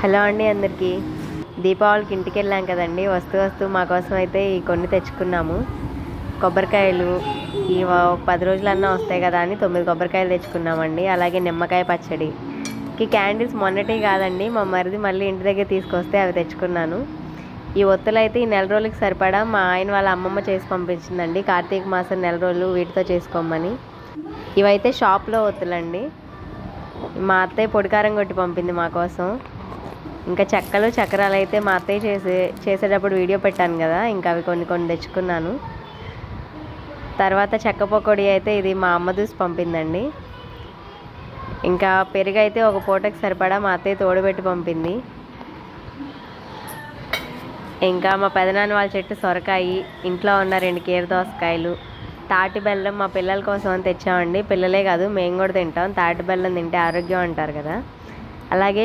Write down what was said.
Hello అండి అందరికీ. దీపావళికి ఇంటికి వెళ్ళాం కదండి. వస్తూ వస్తూ మా కోసం అయితే ఈ కొన్ని తెచ్చుకున్నాము. కొబ్బరికాయలు ఈ ఒక పది రోజులన్నా వస్తాయి కదా అని తొమ్మిది కొబ్బరికాయలు తెచ్చుకున్నామండి. అలాగే నిమ్మకాయ పచ్చడి. ఈ క్యాండిల్స్ మొన్నటి కాదండి. మా మరిది మళ్ళీ ఇంటి దగ్గర తీసుకొస్తే అవి తెచ్చుకున్నాను. ఈ ఒత్తులు అయితే ఈ నెల రోజులకి సరిపడా మా ఆయన వాళ్ళ అమ్మమ్మ చేసి పంపించిందండి. కార్తీక మాసం నెల రోజులు వీటితో చేసుకోమని. ఇవైతే షాప్లో ఒత్తులండి. మా అత్తయ్య పొడికారం కొట్టి పంపింది మా కోసం. ఇంకా చెక్కలు చక్రాలు అయితే మా అత్తయ్య చేసే చేసేటప్పుడు వీడియో పెట్టాను కదా ఇంకా అవి కొన్ని కొన్ని తెచ్చుకున్నాను. తర్వాత చెక్క పకోడీ అయితే ఇది మా అమ్మ దూసి పంపిందండి. ఇంకా పెరుగు అయితే ఒక పూటకి సరిపడా మా అత్తయ్య తోడుబెట్టి పంపింది. ఇంకా మా పెదనాన్న వాళ్ళ చెట్టు సొరకాయి ఇంట్లో ఉన్న రెండు కీర దోసకాయలు తాటి బెల్లం మా పిల్లల కోసం అని తెచ్చామండి. పిల్లలే కాదు మేము కూడా తింటాం. తాటి బెల్లం తింటే ఆరోగ్యం అంటారు కదా. అలాగే